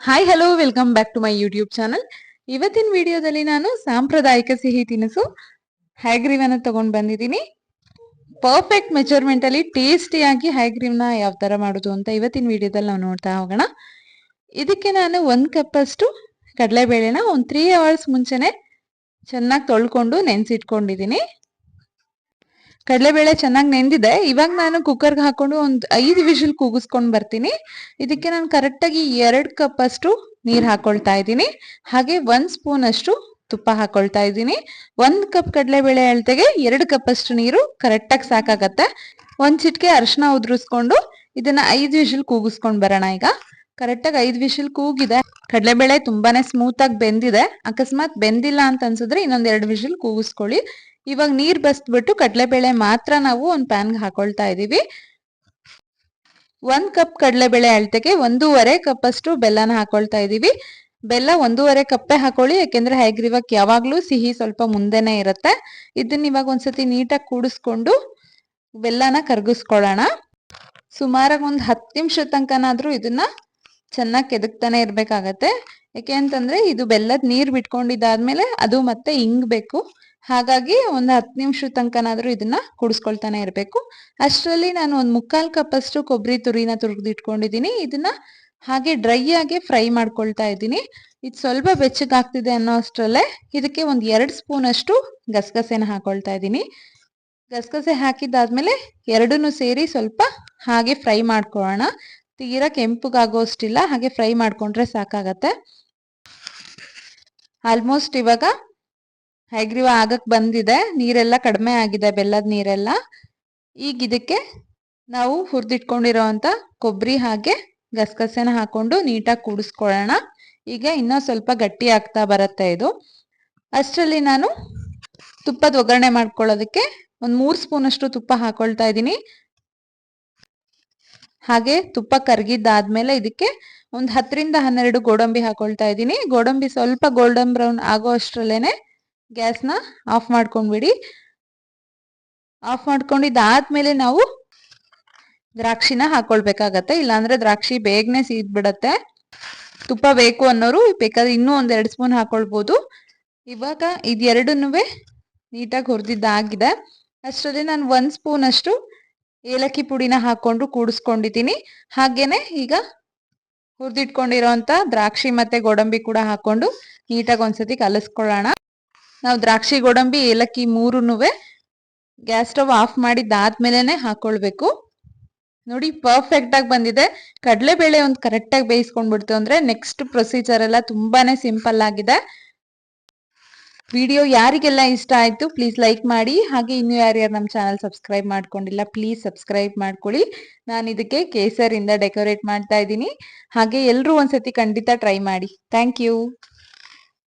Hi hello welcome back to my YouTube channel ಇವತ್ತಿನ ವಿಡಿಯೋದಲ್ಲಿ ನಾನು ಸಾಂಪ್ರದಾಯಿಕ ಸಿಹಿ ತಿನಿಸು ಹ್ಯಾಗ್ರೀವನ್ನ ತಗೊಂಡು ಬಂದಿದ್ದೀನಿ. ಪರ್ಫೆಕ್ಟ್ ಮೆಜರ್ಮೆಂಟ್ ಅಲ್ಲಿ ಟೇಸ್ಟಿಯಾಗಿ ಹ್ಯಾಗ್ರೀವ್ನ ಯಾವ ತರ ಮಾಡೋದು ಅಂತ ಇವತ್ತಿನ ವಿಡಿಯೋದಲ್ಲಿ ನಾವು ನೋಡ್ತಾ ಹೋಗೋಣ. ಇದಕ್ಕೆ ನಾನು ಒಂದು ಕಪ್ ಅಷ್ಟು ಕಡಲೆಬೇಳೆನ ಒಂದ್ ತ್ರೀ ಅವರ್ಸ್ ಮುಂಚೆನೆ ಚೆನ್ನಾಗಿ ತೊಳ್ಕೊಂಡು ನೆನ್ಸಿಟ್ಕೊಂಡಿದ್ದೀನಿ. ಕಡಲೆಬೇಳೆ ಚೆನ್ನಾಗಿ ನೆಂದಿದೆ. ಇವಾಗ ನಾನು ಕುಕ್ಕರ್ಗೆ ಹಾಕೊಂಡು ಒಂದು ಐದು ವಿಷಲ್ ಕೂಗಿಸ್ಕೊಂಡು ಬರ್ತೀನಿ. ಇದಕ್ಕೆ ನಾನು ಕರೆಕ್ಟಾಗಿ ಎರಡು ಕಪ್ ಅಷ್ಟು ನೀರು ಹಾಕೊಳ್ತಾ ಇದ್ದೀನಿ. ಹಾಗೆ ಒಂದ್ ಸ್ಪೂನ್ ಅಷ್ಟು ತುಪ್ಪ ಹಾಕೊಳ್ತಾ ಇದ್ದೀನಿ. ಒಂದ್ ಕಪ್ ಕಡಲೆಬೇಳೆ ಅಳತೆಗೆ ಎರಡು ಕಪ್ ಅಷ್ಟು ನೀರು ಕರೆಕ್ಟಾಗಿ ಸಾಕಾಗತ್ತೆ. ಒಂದ್ ಚಿಟ್ಕೆ ಅರಿಶಿನ ಉದುರಿಸ್ಕೊಂಡು ಇದನ್ನ ಐದು ವಿಷಲ್ ಕೂಗಿಸ್ಕೊಂಡ್ ಬರೋಣ ಈಗ. ಕರೆಕ್ಟಾಗಿ ಐದು ವಿಷಲ್ ಕೂಗಿದೆ. ಕಡಲೆಬೇಳೆ ತುಂಬಾನೇ ಸ್ಮೂತ್ ಆಗಿ ಬೆಂದಿದೆ. ಅಕಸ್ಮಾತ್ ಬೆಂದಿಲ್ಲ ಅಂತ ಅನ್ಸಿದ್ರೆ ಇನ್ನೊಂದ್ ಎರಡು ವಿಷಲ್ ಕೂಗಿಸ್ಕೊಳ್ಳಿ. ಇವಾಗ ನೀರ್ ಬಸ್ಬಿಟ್ಟು ಕಡಲೆಬೇಳೆ ಮಾತ್ರ ನಾವು ಒಂದ್ ಪ್ಯಾನ್ಗೆ ಹಾಕೊಳ್ತಾ ಇದೀವಿ. ಒಂದ್ ಕಪ್ ಕಡಲೆಬೇಳೆ ಅಳತೆಗೆ ಒಂದೂವರೆ ಕಪ್ ಅಷ್ಟು ಬೆಲ್ಲನ ಹಾಕೊಳ್ತಾ ಇದೀವಿ. ಬೆಲ್ಲ ಒಂದೂವರೆ ಕಪ್ಪೆ ಹಾಕೊಳ್ಳಿ, ಯಾಕೆಂದ್ರೆ ಹೇಗ್ರಿವಕ್ ಯಾವಾಗ್ಲೂ ಸಿಹಿ ಸ್ವಲ್ಪ ಮುಂದೆನೆ ಇರತ್ತೆ. ಇದನ್ನ ಇವಾಗ ಒಂದ್ಸತಿ ನೀಟಾಗಿ ಕೂಡಿಸ್ಕೊಂಡು ಬೆಲ್ಲನ ಕರ್ಗಿಸ್ಕೊಳ್ಳೋಣ. ಸುಮಾರಾಗಿ ಒಂದ್ ಹತ್ತು ನಿಮಿಷ ತನಕನಾದ್ರೂ ಇದನ್ನ ಚೆನ್ನಾಗಿ ಕೆದಕ್ತಾನೆ ಇರ್ಬೇಕಾಗತ್ತೆ. ಯಾಕೆ ಅಂತಂದ್ರೆ ಇದು ಬೆಲ್ಲದ ನೀರ್ ಬಿಟ್ಕೊಂಡಿದ್ದಾದ್ಮೇಲೆ ಅದು ಮತ್ತೆ ಇಂಗ್ಬೇಕು ಹಾಗಾಗಿ ಒಂದು ಹತ್ತು ನಿಮಿಷದ ತನಕನಾದ್ರೂ ಇದನ್ನ ಕುಡಿಸ್ಕೊಳ್ತಾನೆ ಇರಬೇಕು. ಅಷ್ಟರಲ್ಲಿ ನಾನು ಒಂದು ಮುಕ್ಕಾಲ್ ಕಪ್ ಅಷ್ಟು ಕೊಬ್ಬರಿ ತುರಿನ ತುರಿದಿಟ್ಕೊಂಡಿದ್ದೀನಿ. ಇದನ್ನ ಹಾಗೆ ಡ್ರೈ ಆಗಿ ಫ್ರೈ ಮಾಡ್ಕೊಳ್ತಾ ಇದ್ದೀನಿ. ಇದು ಸ್ವಲ್ಪ ಬೆಚ್ಚಗಾಗ್ತಿದೆ ಅನ್ನೋ ಅಷ್ಟರಲ್ಲೇ ಇದಕ್ಕೆ ಒಂದು ಎರಡು ಸ್ಪೂನ್ ಅಷ್ಟು ಗಸಗಸೆನ ಹಾಕೊಳ್ತಾ ಇದ್ದೀನಿ. ಗಸಗಸೆ ಹಾಕಿದ್ದಾದ್ಮೇಲೆ ಎರಡನ್ನೂ ಸೇರಿ ಸ್ವಲ್ಪ ಹಾಗೆ ಫ್ರೈ ಮಾಡ್ಕೊಳ್ಳೋಣ. ತೀರಾ ಕೆಂಪಗಾಗೋಷ್ಟಿಲ್ಲ, ಹಾಗೆ ಫ್ರೈ ಮಾಡ್ಕೊಂಡ್ರೆ ಸಾಕಾಗತ್ತೆ. ಆಲ್ಮೋಸ್ಟ್ ಇವಾಗ ಹೈಗ್ರೀವ ಆಗಕ್ ಬಂದಿದೆ. ನೀರೆಲ್ಲ ಕಡಿಮೆ ಆಗಿದೆ, ಬೆಲ್ಲದ ನೀರೆಲ್ಲ. ಈಗ ಇದಕ್ಕೆ ನಾವು ಹುರಿದಿಟ್ಕೊಂಡಿರೋವಂಥ ಕೊಬ್ಬರಿ ಹಾಗೆ ಗಸಗಸೆನ ಹಾಕೊಂಡು ನೀಟಾಗಿ ಕೂಡಿಸ್ಕೊಳ್ಳೋಣ. ಈಗ ಇನ್ನೂ ಸ್ವಲ್ಪ ಗಟ್ಟಿ ಆಗ್ತಾ ಬರುತ್ತೆ ಇದು. ಅಷ್ಟರಲ್ಲಿ ನಾನು ತುಪ್ಪದ ಒಗ್ಗರಣೆ ಮಾಡ್ಕೊಳ್ಳೋದಕ್ಕೆ ಒಂದು ಮೂರು ಸ್ಪೂನಷ್ಟು ತುಪ್ಪ ಹಾಕೊಳ್ತಾ ಇದ್ದೀನಿ. ಹಾಗೆ ತುಪ್ಪ ಕರಗಿದ್ದಾದ್ಮೇಲೆ ಇದಕ್ಕೆ ಒಂದು ಹತ್ತರಿಂದ ಹನ್ನೆರಡು ಗೋಡಂಬಿ ಹಾಕೊಳ್ತಾ ಇದ್ದೀನಿ. ಗೋಡಂಬಿ ಸ್ವಲ್ಪ ಗೋಲ್ಡನ್ ಬ್ರೌನ್ ಆಗೋ ಅಷ್ಟರಲ್ಲೇನೆ ಗ್ಯಾಸ್ನ ಆಫ್ ಮಾಡ್ಕೊಂಡ್ಬಿಡಿ. ಆಫ್ ಮಾಡ್ಕೊಂಡಿದ್ದಾದ್ಮೇಲೆ ನಾವು ದ್ರಾಕ್ಷಿನ ಹಾಕೊಳ್ಬೇಕಾಗತ್ತೆ. ಇಲ್ಲಾಂದ್ರೆ ದ್ರಾಕ್ಷಿ ಬೇಗನೆ ಸೀದ್ಬಿಡತ್ತೆ. ತುಪ್ಪ ಬೇಕು ಅನ್ನೋರು ಬೇಕಾದ್ರೆ ಇನ್ನೂ ಒಂದ್ ಎರಡು ಸ್ಪೂನ್ ಹಾಕೊಳ್ಬೋದು. ಇವಾಗ ಇದೆರಡನ್ನೂ ನೀಟಾಗಿ ಹುರಿದಿದ್ದಾಗಿದೆ. ಅಷ್ಟರಲ್ಲಿ ನಾನು ಒಂದು ಸ್ಪೂನ್ ಅಷ್ಟು ಏಲಕ್ಕಿ ಪುಡಿನ ಹಾಕೊಂಡು ಕೂಡಿಸ್ಕೊಂಡಿದ್ದೀನಿ. ಹಾಗೇನೆ ಈಗ ಹುರಿದಿಟ್ಕೊಂಡಿರೋಂತ ದ್ರಾಕ್ಷಿ ಮತ್ತೆ ಗೋಡಂಬಿ ಕೂಡ ಹಾಕೊಂಡು ನೀಟಾಗಿ ಒಂದ್ಸತಿ ಕಲಸ್ಕೊಳ್ಳೋಣ. ನಾವು ದ್ರಾಕ್ಷಿ, ಗೋಡಂಬಿ, ಏಲಕ್ಕಿ ಮೂರೂ ಗ್ಯಾಸ್ ಸ್ಟವ್ ಆಫ್ ಮಾಡಿದ್ದಾದ್ಮೇಲೆ ಹಾಕೊಳ್ಬೇಕು. ನೋಡಿ ಪರ್ಫೆಕ್ಟ್ ಆಗಿ ಬಂದಿದೆ. ಕಡಲೆಬೇಳೆ ಒಂದು ಕರೆಕ್ಟಾಗಿ ಬೇಯಿಸ್ಕೊಂಡ್ಬಿಡ್ತು ಅಂದ್ರೆ ನೆಕ್ಸ್ಟ್ ಪ್ರೊಸೀಜರ್ ಎಲ್ಲ ತುಂಬಾನೇ ಸಿಂಪಲ್ ಆಗಿದೆ. ವಿಡಿಯೋ ಯಾರಿಗೆಲ್ಲ ಇಷ್ಟ ಆಯ್ತು ಪ್ಲೀಸ್ ಲೈಕ್ ಮಾಡಿ. ಹಾಗೆ ಇನ್ನು ಯಾರ್ಯಾರು ನಮ್ಮ ಚಾನಲ್ ಸಬ್ಸ್ಕ್ರೈಬ್ ಮಾಡ್ಕೊಂಡಿಲ್ಲ ಪ್ಲೀಸ್ ಸಬ್ಸ್ಕ್ರೈಬ್ ಮಾಡ್ಕೊಳ್ಳಿ. ನಾನು ಇದಕ್ಕೆ ಕೇಸರಿಂದ ಡೆಕೋರೇಟ್ ಮಾಡ್ತಾ ಇದ್ದೀನಿ. ಹಾಗೆ ಎಲ್ಲರೂ ಒಂದ್ಸತಿ ಖಂಡಿತ ಟ್ರೈ ಮಾಡಿ. Thank you